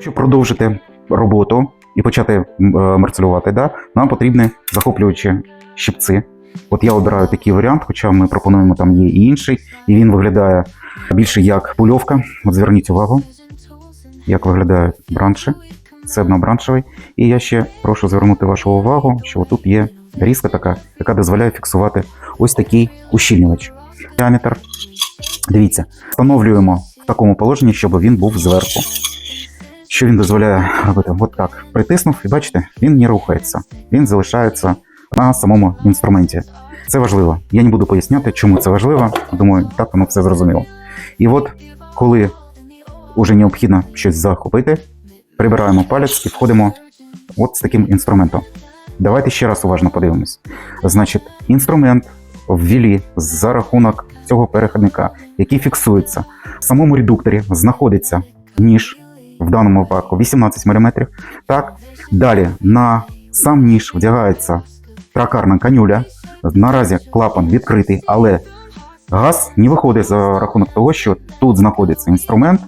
Щоб продовжити роботу і почати е, мерцелювати, да, нам потрібні захоплюючі щипці. От я обираю такий варіант, хоча ми пропонуємо там є і інший, і він виглядає більше як пульовка. От зверніть увагу, як виглядають бранші. Це однобраншевий. І я ще прошу звернути вашу увагу, що тут є різка така, яка дозволяє фіксувати ось такий ущільнювач. Діаметр. Дивіться, встановлюємо в такому положенні, щоб він був зверху. Що він дозволяє робити? От так. Притиснув, і бачите, він не рухається. Він залишається на самому інструменті. Це важливо. Я не буду поясняти, чому це важливо. Думаю, так воно все зрозуміло. І от коли вже необхідно щось захопити, прибираємо палець і входимо от з таким інструментом. Давайте ще раз уважно подивимось. Значить, інструмент ввілі за рахунок цього переходника, який фіксується. В самому редукторі знаходиться ніж, в даному випадку 18 мм. Так, далі на сам ніж вдягається тракарна канюля. Наразі клапан відкритий, але газ не виходить за рахунок того, що тут знаходиться інструмент,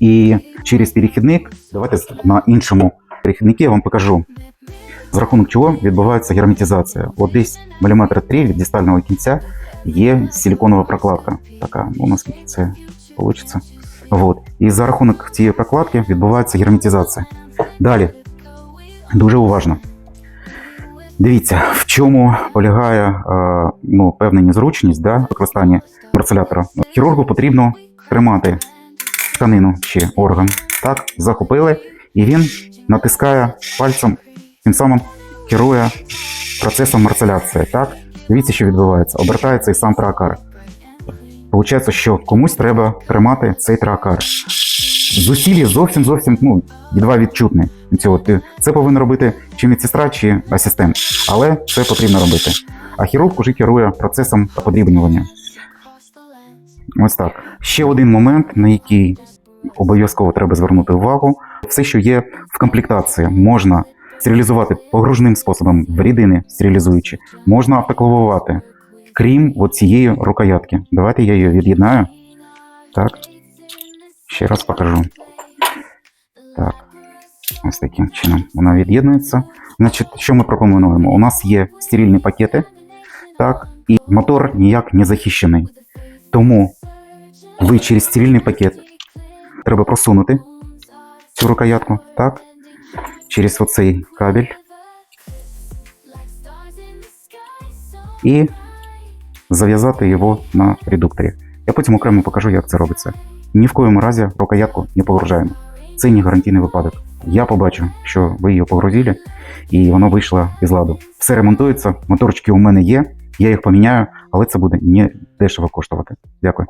і через перехідник, давайте на іншому перехіднику я вам покажу, з рахунок чого відбувається герметизація. От десь міліметр 3 від дистального кінця є силіконова прокладка. Така, ну наскільки це вийде. Вот. І за рахунок цієї прокладки відбувається герметизація. Далі, дуже уважно. Дивіться, в чому полягає е, ну, певна незручність да, використання марцелятора. Хірургу потрібно тримати тканину чи орган. Так, захопили, і він натискає пальцем, тим самим керує процесом марцеляції. Так, дивіться, що відбувається. Обертається і сам тракар. Получається, що комусь треба тримати цей тракар. Зусилля зовсім зовсім ну, едва відчутне. Цього це повинен робити чи медсестра, чи асистент. Але це потрібно робити. А хірург уже керує процесом подрібнювання. Ось так. Ще один момент, на який обов'язково треба звернути увагу. Все, що є в комплектації, можна стерилізувати погружним способом в рідини стерилізуючи, можна автоклавувати, крім от цієї рукоятки. Давайте я її від'єднаю. Так. Ще раз покажу. Так. Ось таким чином вона від'єднується. Значить, що ми пропонуємо? У нас є стерильні пакети, так, і мотор ніяк не захищений. Тому ви через стерильний пакет треба просунути цю рукоятку, так, через оцей кабель. І зав'язати його на редукторі. Я потім окремо покажу, як це робиться. Ні в коєму разі рукоятку не погружаємо. Це не гарантійний випадок. Я побачу, що ви її погрузили, і воно вийшло із ладу. Все ремонтується, моторчики у мене є, я їх поміняю, але це буде не дешево коштувати. Дякую.